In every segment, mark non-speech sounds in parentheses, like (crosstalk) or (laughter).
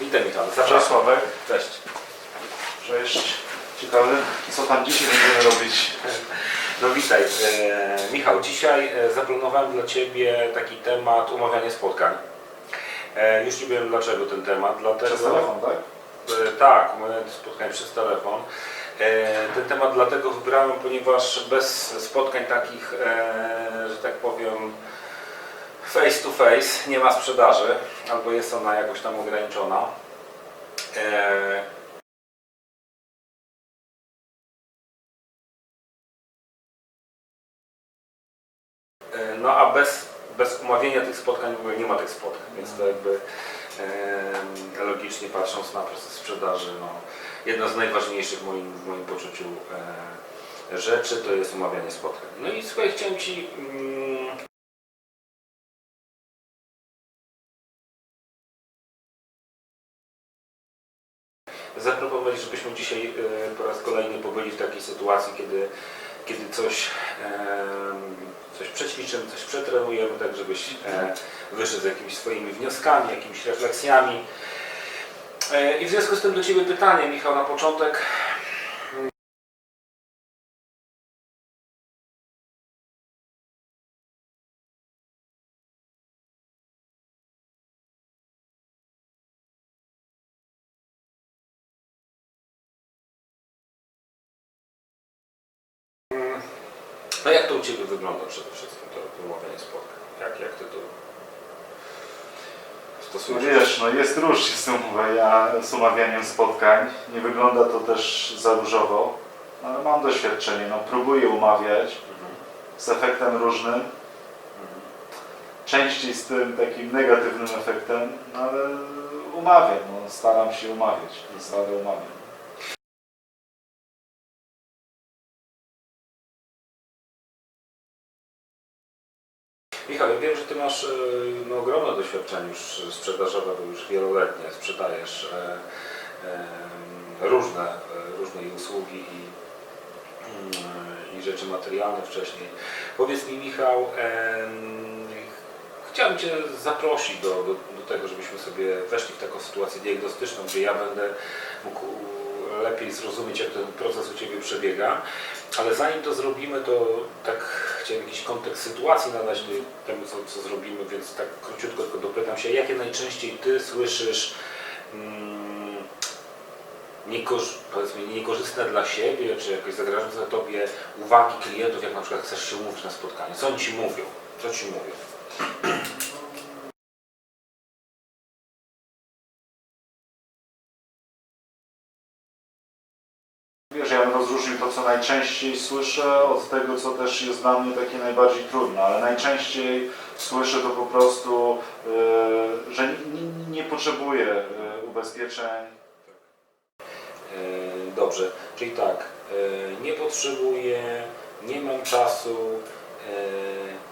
Witaj Michał, Cześć zapraszam. Sławek. Cześć. Cześć. Ciekawy, co tam dzisiaj będziemy robić? (laughs) No witaj. E, Michał, dzisiaj e, zaplanowałem dla Ciebie taki temat umawiania spotkań. E, już Ci powiem dlaczego ten temat. Dlatego, Przez telefon, tak? E, tak, umawianie spotkań przez telefon. E, ten temat dlatego wybrałem, ponieważ bez spotkań takich, e, że tak powiem, face to face nie ma sprzedaży, albo jest ona jakoś tam ograniczona. E, E, No a bez, bez umawiania tych spotkań w ogóle nie ma tych spotkań, więc to jakby logicznie patrząc na proces sprzedaży, no, jedna z najważniejszych w moim, w moim poczuciu e, rzeczy to jest umawianie spotkań. No i słuchaj, chciałem Ci zaproponować, żebyśmy dzisiaj e, po raz kolejny pobyli w takiej sytuacji, kiedy, kiedy coś, em, coś przećwiczymy, coś przetrenujemy, tak żebyś e, wyszedł z jakimiś swoimi wnioskami, jakimiś refleksjami. E, I w związku z tym do Ciebie pytanie, Michał, na początek. No jak to u Ciebie wygląda przede wszystkim to umawianie spotkań? Jak, jak Ty to No stosujesz? wiesz, no jest różnie z, tym umawiania- z umawianiem spotkań. Nie wygląda to też za różowo, no, ale mam doświadczenie. No, próbuję umawiać Mhm. z efektem różnym. Mhm. Częściej z tym takim negatywnym efektem, no, ale umawiam. No, staram się umawiać, stale umawiam. Michał, wiem, że Ty masz e, no, ogromne doświadczenie już sprzedażowe, bo już wieloletnie sprzedajesz e, e, różne, różne usługi i, mm, i rzeczy materialne wcześniej. Powiedz mi Michał, em, chciałbym Cię zaprosić do, do, do tego, żebyśmy sobie weszli w taką sytuację diagnostyczną, gdzie ja będę mógł lepiej zrozumieć, jak ten proces u Ciebie przebiega. Ale zanim to zrobimy, to tak chciałem jakiś kontekst sytuacji nadać temu, co, co zrobimy, więc tak króciutko tylko dopytam się, jakie najczęściej Ty słyszysz mm, niekorzy- niekorzystne dla siebie, czy jakoś zagrażające Tobie uwagi klientów, jak na przykład chcesz się umówić na spotkanie? Co oni Ci mówią? Co Ci mówią? Wiesz, ja bym rozróżnił to, co najczęściej słyszę, od tego, co też jest dla mnie takie najbardziej trudne, ale najczęściej słyszę to po prostu, yy, że nie, nie potrzebuję yy, ubezpieczeń. E, Dobrze, czyli tak, e, nie potrzebuję, nie mam czasu,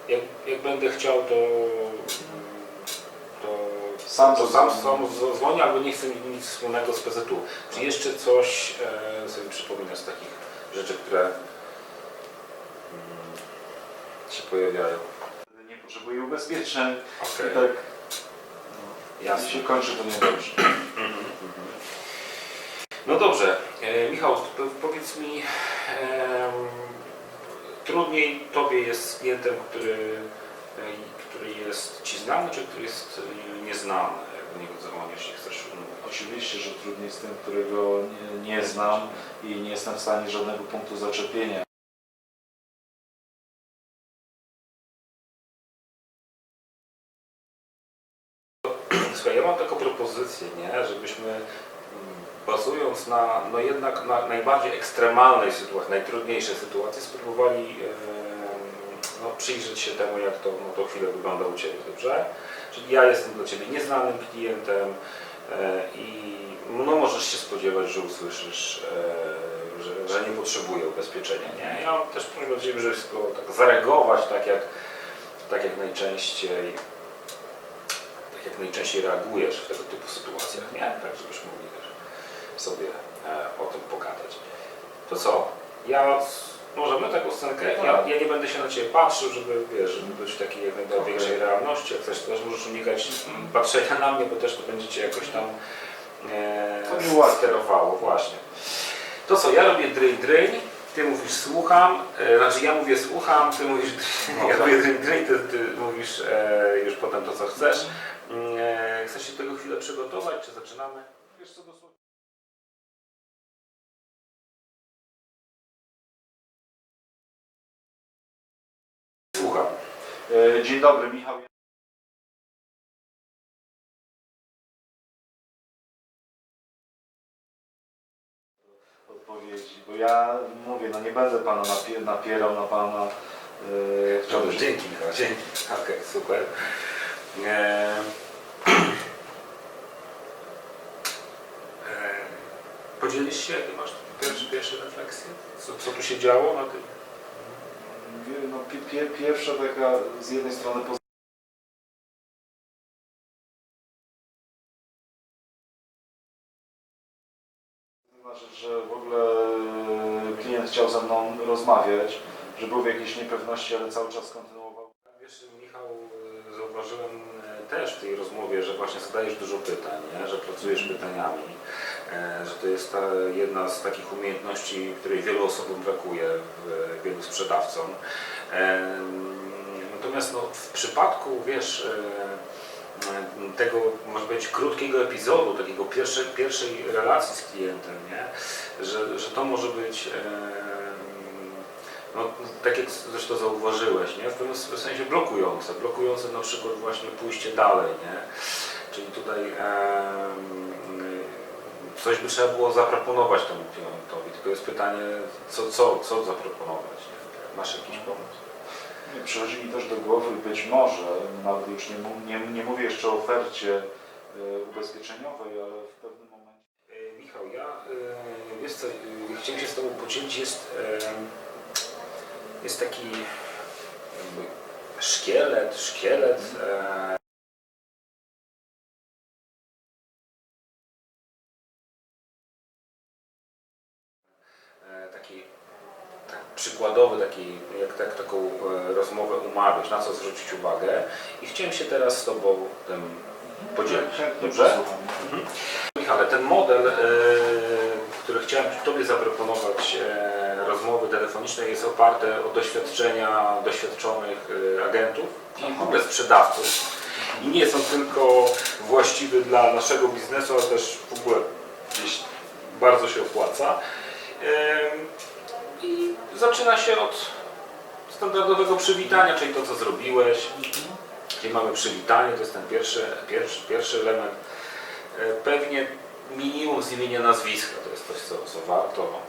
e, jak, jak będę chciał, to, to Sam to sam, znam. sam dzwonię, albo nie chcę mieć nic wspólnego z PZU. Czy jeszcze coś e, sobie przypominasz z takich rzeczy, które mm, się pojawiają? Nie potrzebuję ubezpieczeń Okej, i tak jasne. się kończy to niedobrze. No dobrze, e, Michał, p- powiedz mi, em, trudniej Tobie jest z klientem, który, który jest Ci znany, czy który jest e, nieznany, jak do niego zamawiasz i chcesz? Oczywiście, że trudniej z tym, którego nie, nie znam i nie jestem w stanie żadnego punktu zaczepienia. Słuchaj, ja mam taką propozycję, nie, żebyśmy mm, bazując na no jednak na najbardziej ekstremalnej sytuacji, najtrudniejszej sytuacji, spróbowali em, no, przyjrzeć się temu, jak to, no, to chwilę wygląda u Ciebie, dobrze? Czyli ja jestem dla Ciebie nieznanym klientem e, i no, możesz się spodziewać, że usłyszysz, e, że, że nie potrzebuję ubezpieczenia, nie? Ja też prośbę Ciebie, żeby tylko tak zareagować tak jak, tak jak najczęściej tak jak najczęściej reagujesz w tego typu sytuacjach, nie? Tak, żebyśmy mogli sobie e, o tym pogadać. To co? Ja możemy taką scenkę? Ja, ja nie będę się na Ciebie patrzył, żeby, wiesz, żeby być w takiej jak największej realności. Jak to też możesz unikać patrzenia na mnie, bo też to będziecie jakoś tam e, To mi ułatwia. sterowało, właśnie. To co, ja robię dryń, dryń, ty mówisz słucham, e, znaczy ja mówię słucham, ty mówisz No, (laughs) ja tak. robię dryń, dryń, ty, ty mówisz e, już potem to co chcesz. Mm, E, chcesz się do tego chwilę przygotować, czy zaczynamy? Wiesz co, dosłownie. Dzień dobry, Michał. Odpowiedzi, bo ja mówię, no nie będę pana napie- napierał na pana. E, Dobrze, chciałbym, dzięki Michał, dzięki. Okej, super. E, e, podzielisz się, jakie masz pierwsze, pierwsze refleksje? Co, co tu się działo na tym? No, pi- pie- pierwsza taka z jednej strony rzecz, że w ogóle e, klient chciał ze mną rozmawiać, że był w jakiejś niepewności, ale cały czas kontynuował. Wiesz, Michał, e, zauważyłem e, też w tej rozmowie, że właśnie zadajesz dużo pytań, nie? że pracujesz pytaniami, że to jest ta jedna z takich umiejętności, której wielu osobom brakuje, wielu sprzedawcom. E, Natomiast no, w przypadku, wiesz, e, e, tego, może być krótkiego epizodu, takiego pierwszej, pierwszej relacji z klientem, nie? Że, że to może być, e, no, tak jak zresztą zauważyłeś, nie? w pewnym sensie blokujące, blokujące na przykład właśnie pójście dalej, nie? czyli tutaj coś by trzeba było zaproponować temu klientowi, tylko jest pytanie, co, co, co zaproponować, nie? masz jakiś pomysł? Przychodzi mi też do głowy być może, nawet już nie, nie, nie mówię jeszcze o ofercie e, ubezpieczeniowej, ale w pewnym momencie E, Michał, ja e, wiesz co, chciałem się z Tobą podzielić, jest, jest taki jakby szkielet, szkielet e, e, taki tak przykładowy, taki, jak tak, taką e, rozmowę umawiać, na co zwrócić uwagę i chciałem się teraz z Tobą tym podzielić. chętnie Dobrze? posłucham. Michale, ten model, e, który chciałem Tobie zaproponować e, rozmowy telefonicznej jest oparty o doświadczenia doświadczonych agentów i w ogóle sprzedawców. I nie są tylko właściwy dla naszego biznesu, ale też w ogóle gdzieś bardzo się opłaca. I zaczyna się od standardowego przywitania, czyli to, co zrobiłeś. Czyli mamy przywitanie, to jest ten pierwszy, pierwszy, pierwszy element. E, Pewnie minimum z imienia nazwiska to jest coś, co, co warto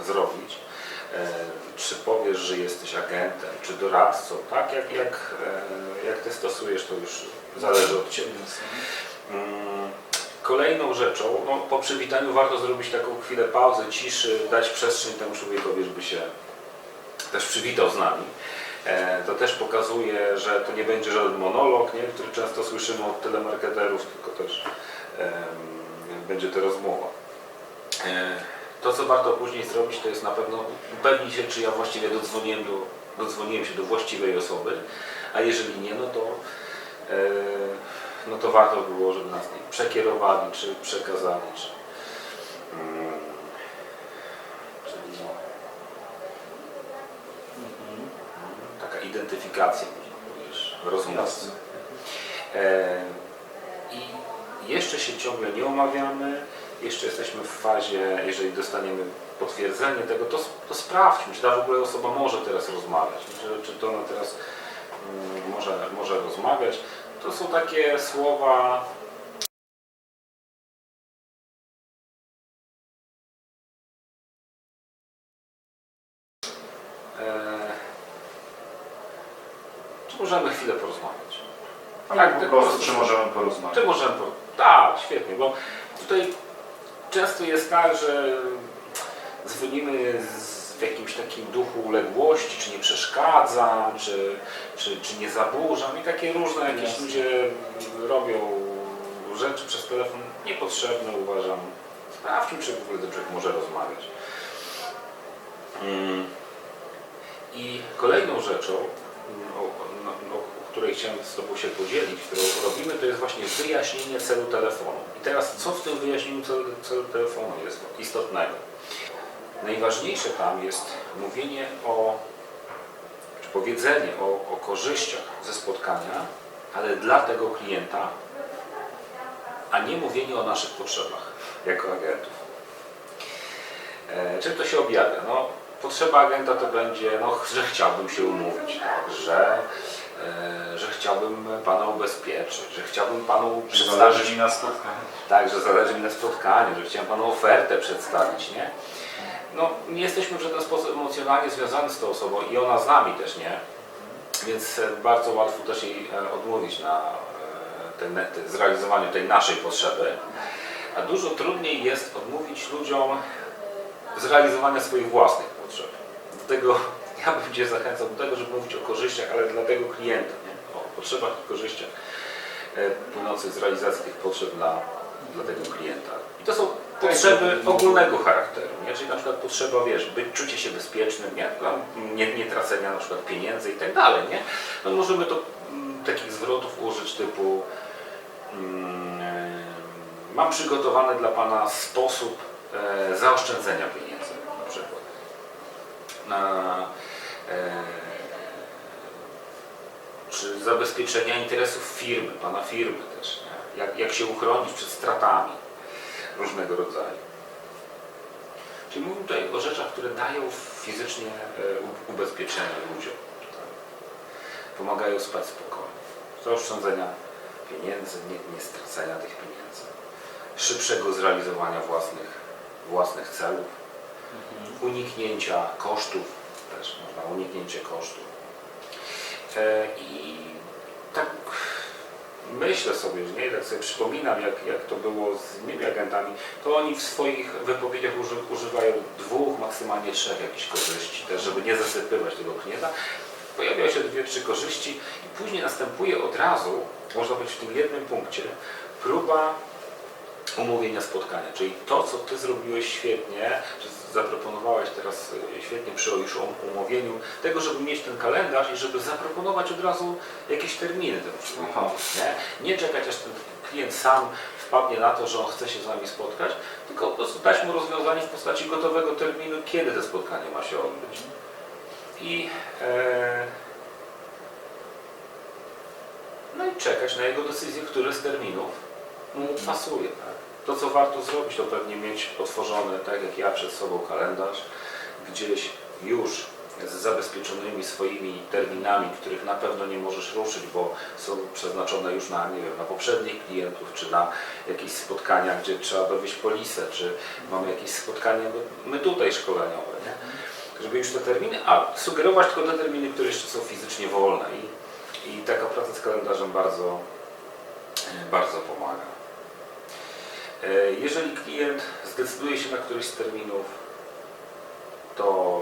e, zrobić. E, czy powiesz, że jesteś agentem, czy doradcą, tak? Jak, jak, e, jak ty stosujesz, to już zależy od Ciebie. Kolejną rzeczą, no, po przywitaniu warto zrobić taką chwilę pauzy, ciszy, dać przestrzeń temu człowiekowi, żeby się też przywitał z nami. E, To też pokazuje, że to nie będzie żaden monolog, nie? który często słyszymy od telemarketerów, tylko też będzie to rozmowa. E, To, co warto później zrobić, to jest na pewno upewnić się, czy ja właściwie dodzwoniłem, do, dodzwoniłem się do właściwej osoby, a jeżeli nie, no to, e, no to warto było, żeby nas nie przekierowali, czy przekazali, czy, mm, czyli no, taka identyfikacja, powiedzieć. Jasne. E, I jeszcze się ciągle nie omawiamy, jeszcze jesteśmy w fazie, jeżeli dostaniemy potwierdzenie tego, to, to sprawdźmy, czy ta w ogóle osoba może teraz rozmawiać, czy, czy to ona teraz mm, może, może rozmawiać. To są takie słowa e, czy możemy chwilę porozmawiać? Tak, po ty- prostu, czy możemy porozmawiać? Czy możemy po... Tak, świetnie, bo tutaj często jest tak, że dzwonimy z, jakimś takim duchu uległości, czy nie przeszkadzam, czy, czy, czy nie zaburzam i takie różne jakieś Jasne. ludzie robią rzeczy przez telefon niepotrzebne uważam. Sprawdźmy, czy w ogóle ten człowiek może rozmawiać. Mm. I kolejną rzeczą, mm, o, no, no, której chciałem z Tobą się podzielić, którą robimy, to jest właśnie wyjaśnienie celu telefonu. I teraz co w tym wyjaśnieniu celu, celu telefonu jest istotnego? Najważniejsze tam jest mówienie o, czy powiedzenie o, o korzyściach ze spotkania, ale dla tego klienta, a nie mówienie o naszych potrzebach jako agentów. E, czym to się objawia? No, potrzeba agenta to będzie, no, że chciałbym się umówić, tak, że, e, że chciałbym Pana ubezpieczyć, że chciałbym Panu przedstawić zależy mi na spotkaniu? tak, że zależy mi na spotkaniu, że chciałem Panu ofertę przedstawić, nie? No, nie jesteśmy w żaden sposób emocjonalnie związani z tą osobą i ona z nami też nie, więc e, bardzo łatwo też jej e, odmówić na e, ten, te, zrealizowaniu tej naszej potrzeby, a dużo trudniej jest odmówić ludziom zrealizowania swoich własnych potrzeb. Do tego (laughs) ja bym Cię zachęcał do tego, żeby mówić o korzyściach, ale dla tego klienta, nie? o potrzebach i korzyściach płynących z realizacji tych potrzeb dla, dla tego klienta. I to są potrzeby ogólnego charakteru, nie? czyli na przykład potrzeba, wiesz, być, czucie się bezpiecznym, nie? Nie, nie tracenia na przykład pieniędzy i tak dalej, nie? No możemy to mm, takich zwrotów użyć typu mm, mam przygotowany dla Pana sposób e, zaoszczędzenia pieniędzy na przykład. Na, e, czy zabezpieczenia interesów firmy, Pana firmy też. Nie? Jak, jak się uchronić przed stratami różnego rodzaju. Czyli mówimy tutaj o rzeczach, które dają fizycznie e, ubezpieczenie ludziom. Tak? Pomagają spać spokojnie. Zaoszczędzenia pieniędzy, nie, nie stracenia tych pieniędzy. Szybszego zrealizowania własnych, własnych celów. Uniknięcia kosztów, też można uniknięcie kosztów. E, I myślę sobie, nie, tak sobie przypominam, jak, jak to było z innymi agentami, to oni w swoich wypowiedziach uży, używają dwóch, maksymalnie trzech jakichś korzyści, też żeby nie zasypywać tego klienta. Pojawiają się dwie, trzy korzyści i później następuje od razu, można powiedzieć w tym jednym punkcie, próba umówienia spotkania, czyli to, co Ty zrobiłeś świetnie, że zaproponowałeś teraz y, świetnie przy już um- umówieniu, tego, żeby mieć ten kalendarz i żeby zaproponować od razu jakieś terminy temu. Nie? nie czekać, aż ten klient sam wpadnie na to, że on chce się z nami spotkać, tylko po prostu dać mu rozwiązanie w postaci gotowego terminu, kiedy to spotkanie ma się odbyć. I, e, no i czekać na jego decyzję, który z terminów mu pasuje. Tak? To, co warto zrobić, to pewnie mieć otworzony, tak jak ja, przed sobą kalendarz, gdzieś już z zabezpieczonymi swoimi terminami, których na pewno nie możesz ruszyć, bo są przeznaczone już na, nie wiem, na poprzednich klientów, czy na jakieś spotkania, gdzie trzeba dowieść polisę, czy mamy jakieś spotkania, no, my tutaj szkoleniowe, nie? żeby już te terminy, a sugerować tylko te terminy, które jeszcze są fizycznie wolne i, i taka praca z kalendarzem bardzo, bardzo pomaga. E, Jeżeli klient zdecyduje się na któryś z terminów, to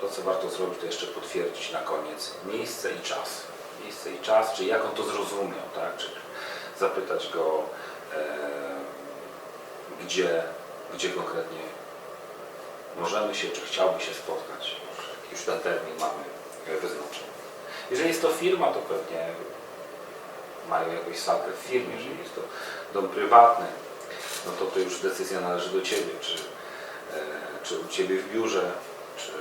to, co warto zrobić, to jeszcze potwierdzić na koniec miejsce i czas. Miejsce i czas, czyli jak on to zrozumiał, tak? Czy zapytać go, e, gdzie, gdzie konkretnie możemy się, czy chciałby się spotkać. Już, ten termin mamy wyznaczony. Jeżeli jest to firma, to pewnie mają jakąś salkę w firmie. Jeżeli jest to dom prywatny, no to to już decyzja należy do Ciebie, czy, e, czy u Ciebie w biurze, czy,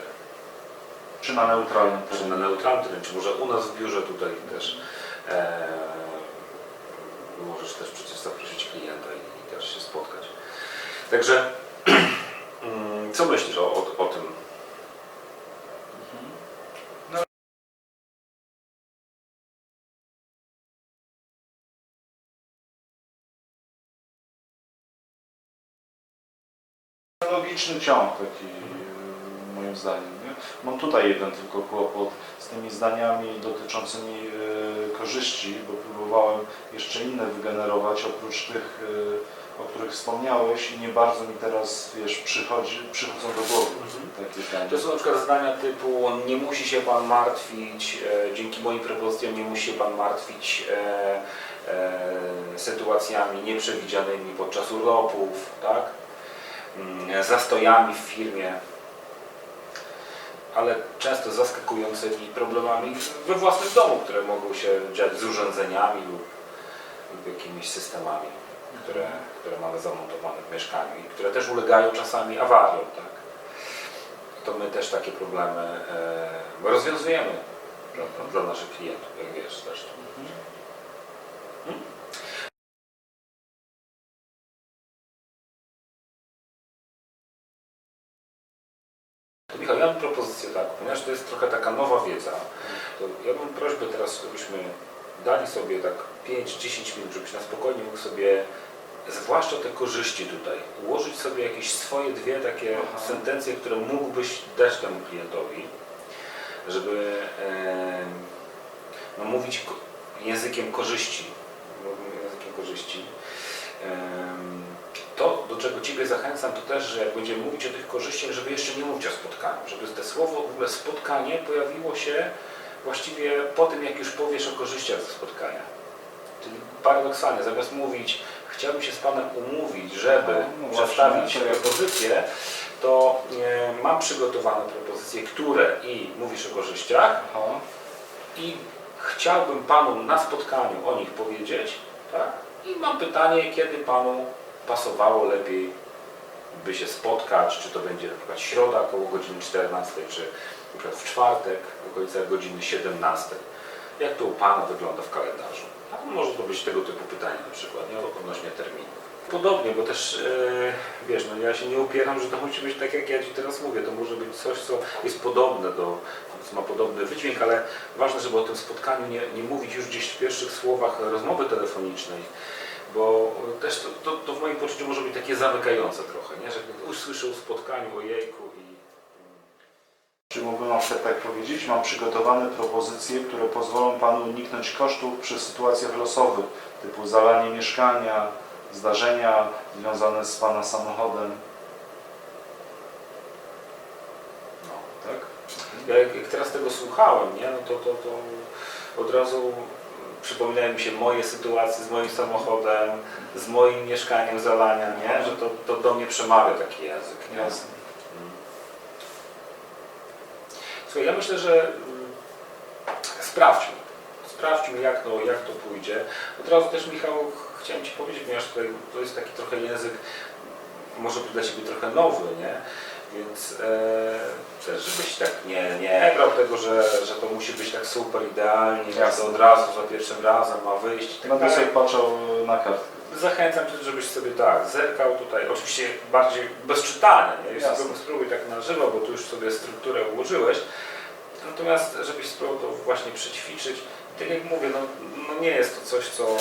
Czy na neutralnym czy terenie? na neutralnym terenie, czy może u nas w biurze tutaj też. E, możesz też przecież zaprosić klienta i, i też się spotkać. Także (clears throat) mm, co myślisz o, o, o tym? Logiczny ciąg taki y, moim zdaniem. Nie? Mam tutaj jeden tylko kłopot z tymi zdaniami dotyczącymi y, korzyści, bo próbowałem jeszcze inne wygenerować oprócz tych, y, o których wspomniałeś i nie bardzo mi teraz wiesz, przychodzi, przychodzą do głowy takie zdania. To są na przykład zdania typu nie musi się Pan martwić, e, dzięki moim propozycjom nie musi się Pan martwić e, e, sytuacjami nieprzewidzianymi podczas urlopów, tak? Mm, zastojami w firmie. ale często zaskakującymi problemami we własnym domu, które mogą się dziać z urządzeniami lub, lub jakimiś systemami, które, które mamy zamontowane w mieszkaniu i które też ulegają czasami awariom. Tak? To my też takie problemy e, rozwiązujemy dla, dla naszych klientów, jak wiesz zresztą. Ponieważ to jest trochę taka nowa wiedza, to ja mam prośbę teraz, żebyśmy dali sobie tak 5-10 minut, żebyś na spokojnie mógł sobie, zwłaszcza te korzyści tutaj, ułożyć sobie jakieś swoje dwie takie Aha. sentencje, które mógłbyś dać temu klientowi, żeby em, no, mówić językiem korzyści. Językiem korzyści. Em, To, do czego Ciebie zachęcam, to też, że jak będziemy mówić o tych korzyściach, żeby jeszcze nie mówić o spotkaniu, żeby te słowo, w ogóle spotkanie pojawiło się właściwie po tym, jak już powiesz o korzyściach ze spotkania. Czyli paradoksalnie, zamiast mówić, chciałbym się z Panem umówić, żeby No, no przedstawić propozycję, to e, mam przygotowane propozycje, które i mówisz o korzyściach, Aha. i chciałbym Panu na spotkaniu o nich powiedzieć, tak? I mam pytanie, kiedy Panu pasowało lepiej by się spotkać, czy to będzie na przykład środa około godziny 14, czy na przykład w czwartek w okolicach godziny 17. Jak to u Pana wygląda w kalendarzu? Może to być tego typu pytanie na przykład, nie? odnośnie terminów. Podobnie, bo też e, wiesz, no ja się nie upieram, że to musi być tak jak ja Ci teraz mówię, to może być coś, co jest podobne do, co ma podobny wydźwięk, ale ważne, żeby o tym spotkaniu nie, nie mówić już gdzieś w pierwszych słowach rozmowy telefonicznej, bo też to, to, to w moim poczuciu może być takie zamykające trochę, nie? że usłyszę o spotkaniu, o jejku i Czy mógłbym przykład tak powiedzieć? Mam przygotowane propozycje, które pozwolą Panu uniknąć kosztów przy sytuacjach losowych, typu zalanie mieszkania, zdarzenia związane z Pana samochodem. no. Tak? Ja jak, jak teraz tego słuchałem, nie? No to, to, to od razu przypominają mi się moje sytuacje z moim samochodem, z moim mieszkaniem zalania, nie? że to, to do mnie przemawia taki język. Nie? Jasne. Mm. Słuchaj, ja myślę, że mm, sprawdźmy. Sprawdźmy, jak to, jak to pójdzie. Od razu też, Michał, ch- chciałem Ci powiedzieć, ponieważ tutaj to jest taki trochę język, może dla Ciebie trochę nowy, nie? Więc e, też, żebyś tak nie, nie brał tego, że, że to musi być tak super idealnie, że Jasne. to od razu za pierwszym razem ma wyjść. i tak Będę dalej. sobie patrzał na kartkę. Zachęcam Cię, żebyś sobie tak, zerkał tutaj, oczywiście bardziej bez czytania, nie? Już Jasne. spróbuj, spróbuj tak na żywo, bo tu już sobie strukturę ułożyłeś. Natomiast, żebyś spróbował to właśnie przećwiczyć. I tak jak mówię, no, no nie jest to coś, co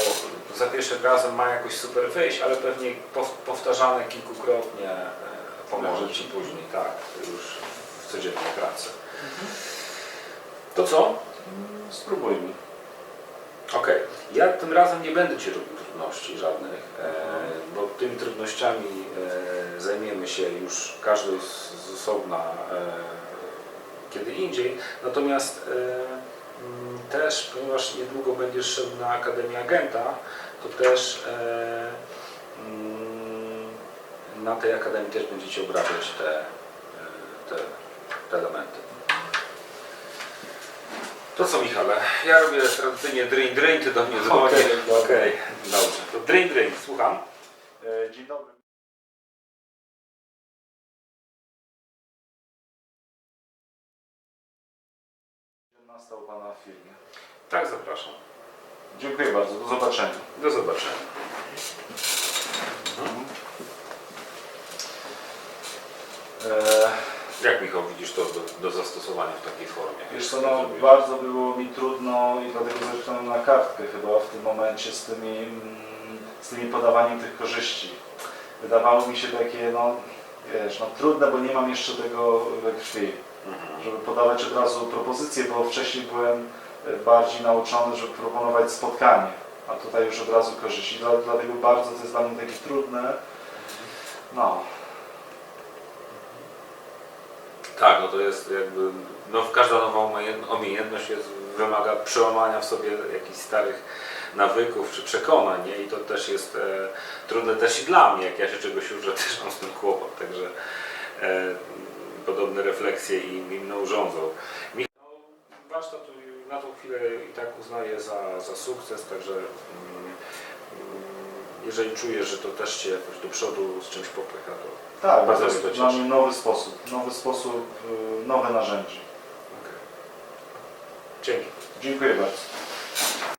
za pierwszym razem ma jakoś super wyjść, ale pewnie pow- powtarzane kilkukrotnie e, pomoże Ci później, tak, już w codziennej pracy. To co? Spróbujmy. Okej, ja tym razem nie będę Ci robił trudności żadnych, e, bo tymi trudnościami e, zajmiemy się już każdy z, z osobna e, kiedy indziej. Natomiast e, mm, też, ponieważ niedługo będziesz szedł na Akademię Agenta, to też e, mm, na tej Akademii też będziecie obrabiać te, e, te, te elementy. To co Michale, ja robię tradycyjnie drain drain, ty do mnie dzwonisz. Okej, dobra. Okej, dobrze. To drain drain, słucham. E, Dzień dobry. Nastał Pana w firmie. Tak, zapraszam. Dziękuję bardzo. Do zobaczenia. Do zobaczenia. Jak Michał widzisz to do, do zastosowania w takiej formie? Wiesz co, no, bardzo było mi trudno i dlatego zresztą na kartkę chyba w tym momencie z tymi, mm, z tymi podawaniem tych korzyści. Wydawało mi się takie, no wiesz, no trudne, bo nie mam jeszcze tego we krwi, Mhm. żeby podawać od razu propozycje, bo wcześniej byłem e, bardziej nauczony, żeby proponować spotkanie, a tutaj już od razu korzyści. Dla- Dlatego bardzo to jest dla mnie takie trudne. No, Tak, no to jest jakby, no każda nowa umiejętność- jest, wymaga przełamania w sobie jakichś starych nawyków czy przekonań, nie? I to też jest e, trudne też i dla mnie, jak ja się czegoś uczę, (laughs) też mam z tym kłopot, także e, podobne refleksje i, mną rządzą. Michał, warsztat na tą chwilę i tak uznaję za, za sukces, także mm, jeżeli czujesz, że to też Cię jakoś do przodu z czymś popycha, to Tak, Bardzo to mnie jest to dla cieszy. mnie nowy sposób, nowy sposób, y, nowe narzędzie. Dzięki. Dziękuję bardzo.